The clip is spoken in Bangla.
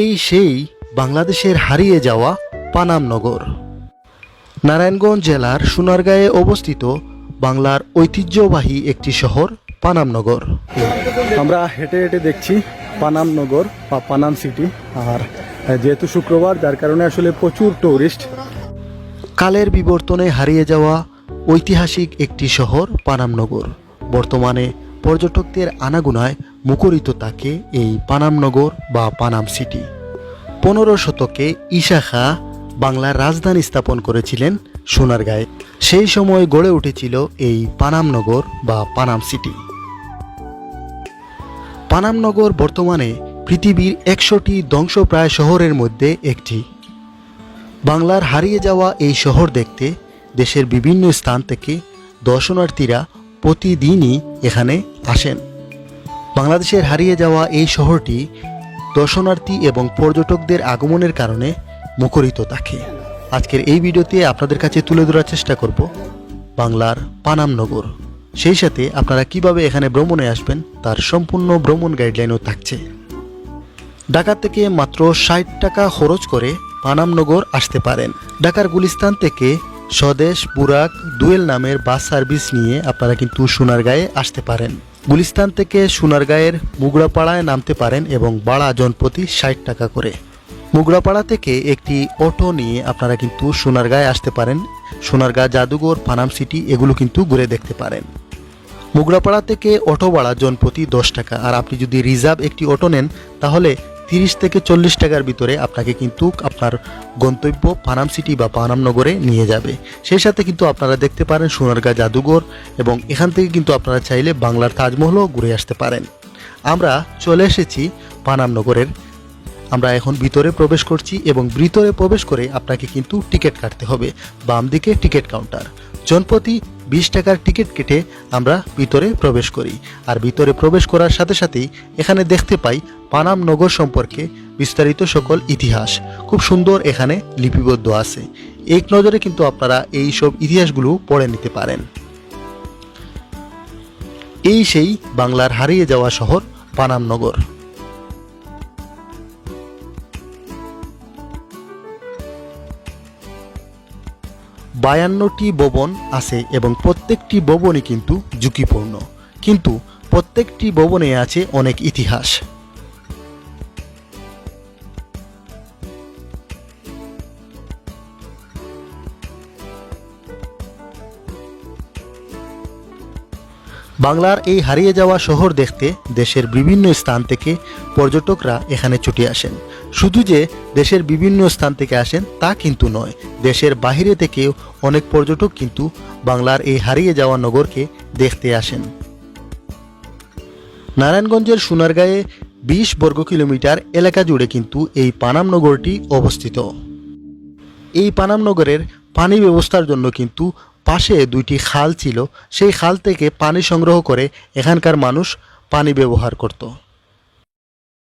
এই সেই বাংলাদেশের হারিয়ে যাওয়া পানাম নগর। নারায়ণগঞ্জ জেলার সোনারগাঁয়ে অবস্থিত বাংলার ঐতিহ্যবাহী একটি শহর পানামনগর আমরা হেঁটে হেঁটে দেখছি পানাম নগর বা পানাম সিটি। আর যেহেতু শুক্রবার যার কারণে আসলে প্রচুর টুরিস্ট কালের বিবর্তনে হারিয়ে যাওয়া ঐতিহাসিক একটি শহর পানামনগর বর্তমানে পর্যটকদের আনাগুনায় মুখরিত থাকে এই পানামনগর বা পানাম সিটি। পনেরো শতকে ঈশা খাঁ বাংলার রাজধানী স্থাপন করেছিলেন সোনারগাঁয়ে। সেই সময় গড়ে উঠেছিল এই পানামনগর বা পানাম সিটি। পানামনগর বর্তমানে পৃথিবীর একশোটি ধ্বংসপ্রায় শহরের মধ্যে একটি। বাংলার হারিয়ে যাওয়া এই শহর দেখতে দেশের বিভিন্ন স্থান থেকে দর্শনার্থীরা প্রতিদিনই এখানে আসেন। বাংলাদেশের হারিয়ে যাওয়া এই শহরটি দর্শনার্থী এবং পর্যটকদের আগমনের কারণে মুখরিত থাকে। আজকের এই ভিডিওতে আপনাদের কাছে তুলে ধরার চেষ্টা করব বাংলার পানামনগর সেই সাথে আপনারা কীভাবে এখানে ভ্রমণে আসবেন তার সম্পূর্ণ ভ্রমণ গাইডলাইনও থাকছে। ঢাকা থেকে মাত্র ষাট টাকা খরচ করে পানামনগর আসতে পারেন। ঢাকার গুলিস্তান থেকে স্বদেশ বুরাক দুয়েল নামের বাস সার্ভিস নিয়ে আপনারা কিন্তু সোনারগাঁয়ে আসতে পারেন। গুলিস্তান থেকে সোনারগাঁয়ের মুগড়াপাড়ায় নামতে পারেন এবং বাড়া জনপ্রতি ষাট টাকা করে। মুগড়াপাড়া থেকে একটি অটো নিয়ে আপনারা কিন্তু সোনারগাঁয়ে আসতে পারেন। সোনারগাঁ, জাদুঘর, পানাম সিটি এগুলো কিন্তু ঘুরে দেখতে পারেন। মুগড়াপাড়া থেকে অটো ভাড়া জনপ্রতি দশ টাকা। আর আপনি যদি রিজার্ভ একটি অটো নেন, তাহলে তিরিশ থেকে চল্লিশ টাকার ভিতরে আপনাকে কিন্তু আপনার গন্তব্য পানাম সিটি বা পানাম নগরে নিয়ে যাবে। সেই সাথে কিন্তু আপনারা দেখতে পারেন সোনারগাঁ জাদুঘর এবং এখান থেকে কিন্তু আপনারা চাইলে বাংলার তাজমহলও ঘুরে আসতে পারেন। আমরা চলে এসেছি পানাম নগরের আমরা এখন ভিতরে প্রবেশ করছি এবং ভিতরে প্রবেশ করে আপনাকে কিন্তু টিকিট কাটতে হবে, বাম দিকে টিকিট কাউন্টার। জনপ্রতি বিশ টাকার টিকিট কেটে আমরা ভিতরে প্রবেশ করি। আর ভিতরে প্রবেশ করার সাথে সাথেই এখানে দেখতে পাই পানাম নগর সম্পর্কে বিস্তারিত সকল ইতিহাস। খুব সুন্দর এখানে লিপিবদ্ধ আছে। এক নজরে কিন্তু আপনারা এই সব ইতিহাসগুলো পড়ে নিতে পারেন। এই সেই বাংলার হারিয়ে যাওয়া শহর পানাম নগর। বায়ান্নটি ভবন আছে এবং প্রত্যেকটি ভবনই কিন্তু ঝুঁকিপূর্ণ। কিন্তু প্রত্যেকটি ভবনে আছে অনেক ইতিহাস। বাংলার এই হারিয়ে যাওয়া শহর দেখতে দেশের বিভিন্ন স্থান থেকে পর্যটকরা এখানে ছুটে আসেন। শুধু যে দেশের বিভিন্ন স্থান থেকে আসেন তা কিন্তু নয়, দেশের বাহিরে থেকেও অনেক পর্যটক কিন্তু বাংলার এই হারিয়ে যাওয়া নগরকে দেখতে আসেন। নারায়ণগঞ্জের সোনারগাঁয়ে বিশ বর্গ কিলোমিটার এলাকা জুড়ে কিন্তু এই পানাম নগরটি অবস্থিত। এই পানাম নগরের পানি ব্যবস্থার জন্য কিন্তু পাশে দুইটি খাল ছিল, সেই খাল থেকে পানি সংগ্রহ করে এখানকার মানুষ পানি ব্যবহার করত।